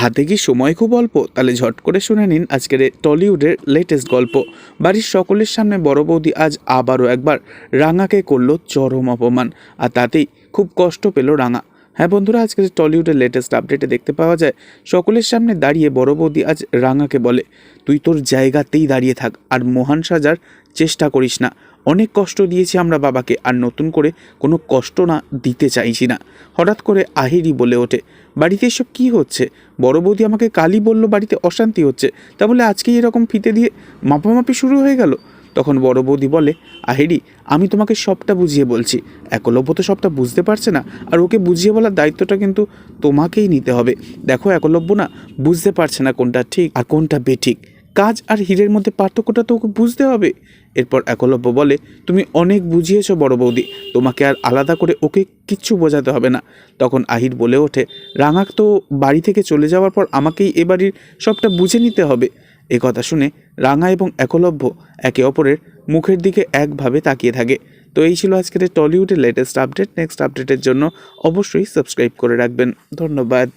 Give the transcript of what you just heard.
হাতে কি সময় খুব অল্প? তাহলে ঝট করে শুনে নিন আজকের টলিউডের লেটেস্ট গল্প। বাড়ির সকলের সামনে বড় বৌদি আজ আবারও একবার রাঙাকে করল চরম অপমান, আর তাতেই খুব কষ্ট পেল রাঙা। হ্যাঁ বন্ধুরা, আজকে যে টলিউডের লেটেস্ট আপডেটে দেখতে পাওয়া যায়, সকলের সামনে দাঁড়িয়ে বড় বৌদি আজ রাঙাকে বলে, তুই তোর জায়গাতেই দাঁড়িয়ে থাক আর মহান সাজার চেষ্টা করিস না। অনেক কষ্ট দিয়েছি আমরা বাবাকে, আর নতুন করে কোনো কষ্ট না দিতে চাইছি না। হঠাৎ করে আহিরি বলে ওঠে, বাড়িতে এসব কী হচ্ছে? বড় বৌদি আমাকে কালই বলল বাড়িতে অশান্তি হচ্ছে। তা বলে আজকেই এরকম ফিতে দিয়ে মাপামাপি শুরু হয়ে গেল? তখন বড় বৌদি বলে, আহিরি, আমি তোমাকে সবটা বুঝিয়ে বলছি। একলব্য তো সবটা বুঝতে পারছে না, আর ওকে বুঝিয়ে বলার দায়িত্বটা কিন্তু তোমাকেই নিতে হবে। দেখো, একলব্য না বুঝতে পারছে না কোনটা ঠিক আর কোনটা বেঠিক। কাজ আর হীরের মধ্যে পার্থক্যটা তো ওকে বুঝতে হবে। এরপর একলব্য বলে, তুমি অনেক বুঝিয়েছো বড় বৌদি, তোমাকে আর আলাদা করে ওকে কিচ্ছু বোঝাতে হবে না। তখন আহির বলে ওঠে, রাঙাক তো বাড়ি থেকে চলে যাওয়ার পর আমাকেই এ বাড়ির সবটা বুঝে নিতে হবে। এ কথা শুনে রাঙা এবং একলভ্য একে অপরের মুখের দিকে একভাবে তাকিয়ে থাকে। তো এই ছিল আজকের টলিউডের লেটেস্ট আপডেট নেক্সট আপডেটের জন্য অবশ্যই সাবস্ক্রাইব করে রাখবেন। ধন্যবাদ।